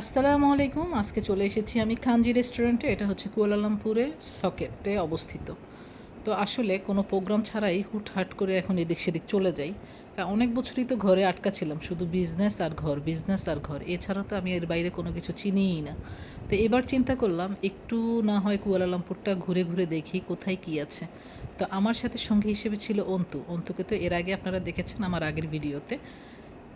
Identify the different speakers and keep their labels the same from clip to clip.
Speaker 1: আসসালামু আলাইকুম। আজকে চলে এসেছি আমি খানজি রেস্টুরেন্টে। এটা হচ্ছে কুয়ালালামপুরে সকেটে অবস্থিত। তো আসলে কোনো প্রোগ্রাম ছাড়াই হুটহাট করে এখন এদিক সেদিক চলে যাই। অনেক বছরই তো ঘরে আটকা ছিলাম। শুধু বিজনেস আর ঘর, বিজনেস আর ঘর। এছাড়া তো আমি এর বাইরে কোনো কিছু চিনিই না। তো এবার চিন্তা করলাম, একটু না হয় কুয়ালালামপুরটা ঘুরে ঘুরে দেখি কোথায় কী আছে। তো আমার সাথে সঙ্গী হিসেবে ছিল অন্তু। অন্তুকে তো এর আগে আপনারা দেখেছেন আমার আগের ভিডিওতে।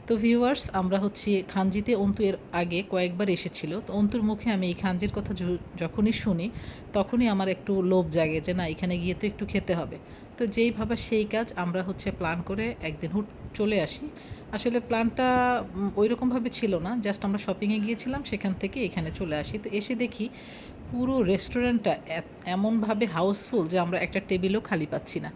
Speaker 1: তো ভিউয়ার্স আমরা হচ্ছে খানজিতে। অন্তু এর আগে কয়েকবার এসেছিল। তো অন্তুর মুখে আমি এই খানজির কথা যখনই শুনি, তখনই আমার একটু লোভ জাগে যে না, এখানে গিয়ে তো একটু খেতে হবে। তো যেই ভাবা সেই কাজ আমরা হচ্ছে প্ল্যান করে একদিন হুট চলে আসি। আসলে প্ল্যানটা ওই রকমভাবে ছিল না। জাস্ট আমরা শপিংয়ে গিয়েছিলাম, সেখান থেকে এখানে চলে আসি। তো এসে দেখি পুরো রেস্টুরেন্টটা এমনভাবে হাউসফুল যে আমরা একটা টেবিলও খালি পাচ্ছি না।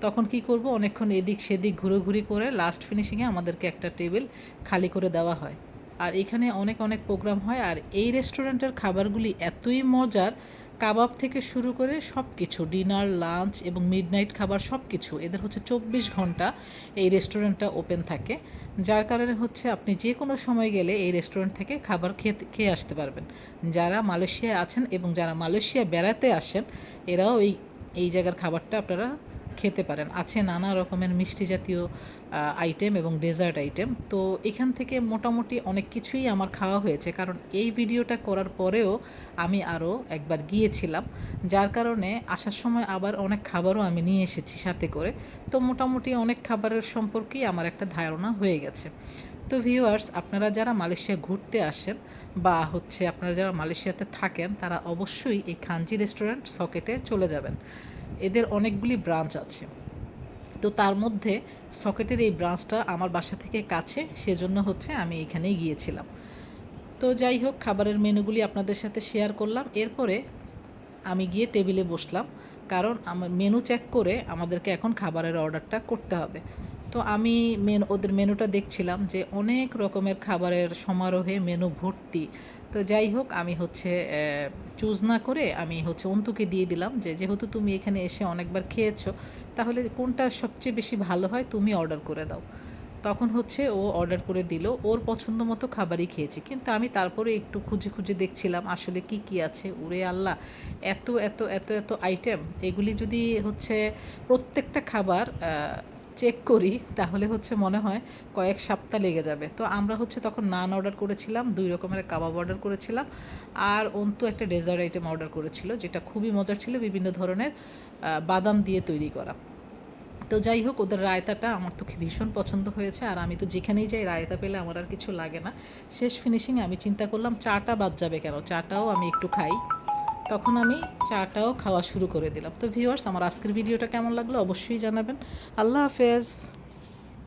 Speaker 1: তখন কি করব? অনেকক্ষণ এদিক সেদিক ঘুরোঘুরি করে লাস্ট ফিনিশিংয়ে আমাদেরকে একটা টেবিল খালি করে দেওয়া হয়। আর এখানে অনেক অনেক প্রোগ্রাম হয়। আর এই রেস্টুরেন্টের খাবারগুলি এতই মজার, কাবাব থেকে শুরু করে সব কিছু ডিনার লাঞ্চ এবং মিডনাইট খাবার সব কিছু এদের হচ্ছে চব্বিশ ঘণ্টা এই রেস্টুরেন্টটা ওপেন থাকে। যার কারণে হচ্ছে আপনি যে কোনো সময় গেলে এই রেস্টুরেন্ট থেকে খাবার খেয়ে খেয়ে আসতে পারবেন। যারা মালয়েশিয়ায় আছেন এবং যারা মালয়েশিয়া বেড়াতে আসেন, এরাও এই এই জায়গার খাবারটা আপনারা খেতে পারেন। আছে নানা রকমের মিষ্টি জাতীয় আইটেম এবং ডেজার্ট আইটেম তো এখান থেকে মোটামুটি অনেক কিছুই আমার খাওয়া হয়েছে। কারণ এই ভিডিওটা করার পরেও আমি আরও একবার গিয়েছিলাম, যার কারণে আসার সময় আবার অনেক খাবারও আমি নিয়ে এসেছি সাথে করে। তো মোটামুটি অনেক খাবারের সম্পর্কেই আমার একটা ধারণা হয়ে গেছে। তো ভিউয়ার্স আপনারা যারা মালয়েশিয়া ঘুরতে আসেন বা হচ্ছে আপনারা যারা মালয়েশিয়াতে থাকেন, তারা অবশ্যই এই খানজি রেস্টুরেন্ট সকেটে চলে যাবেন। এদের অনেকগুলি ব্রাঞ্চ আছে। তো তার মধ্যে সকেটের এই ব্রাঞ্চটা আমার বাসা থেকে কাছে, সেজন্য হচ্ছে আমি এখানেই গিয়েছিলাম। তো যাই হোক, খাবারের মেনুগুলি আপনাদের সাথে শেয়ার করলাম। এরপরে আমি গিয়ে টেবিলে বসলাম, কারণ আমার মেনু চেক করে আমাদেরকে এখন খাবারের অর্ডারটা করতে হবে। তো আমি মেন, ওদের মেনুটা দেখছিলাম যে অনেক রকমের খাবারের সমারোহে মেনু ভর্তি। তো যাই হোক, আমি হচ্ছে চুজ না করে আমি হচ্ছে অন্তুকে দিয়ে দিলাম যে, যেহেতু তুমি এখানে এসে অনেকবার খেয়েছো, তাহলে কোনটা সবচেয়ে বেশি ভালো হয় তুমি অর্ডার করে দাও। তখন হচ্ছে ও অর্ডার করে দিল, ওর পছন্দ মতো খাবারই খেয়েছি। কিন্তু আমি তারপরে একটু খুঁজে খুঁজে দেখছিলাম আসলে কি কি আছে। উরে আল্লাহ, এত এত এত এত আইটেম এগুলি যদি হচ্ছে প্রত্যেকটা খাবার চেক করি, তাহলে হচ্ছে মনে হয় কয়েক সপ্তাহ লেগে যাবে। তো আমরা হচ্ছে তখন নান অর্ডার করেছিলাম, দুই রকমের কাবাব অর্ডার করেছিলাম, আর অন্তু একটা ডেজার্ট আইটেম অর্ডার করেছিল, যেটা খুবই মজার ছিল, বিভিন্ন ধরনের বাদাম দিয়ে তৈরি করা। তো যাই হোক, ওদের রায়তাটা আমার তো ভীষণ পছন্দ হয়েছে, আর আমি তো যেখানেই যাই রায়তা পেলে আমার আর কিছু লাগে না। শেষ ফিনিশিংয়ে আমি চিন্তা করলাম, চাটা বাদ যাবে কেন? চাটাও আমি একটু খাই। তখন আমি চাটাও খাওয়া শুরু করে দিলাম। তো ভিউয়ার্স আমার আজকের ভিডিওটা কেমন লাগল অবশ্যই জানাবেন। আল্লাহ হাফেজ।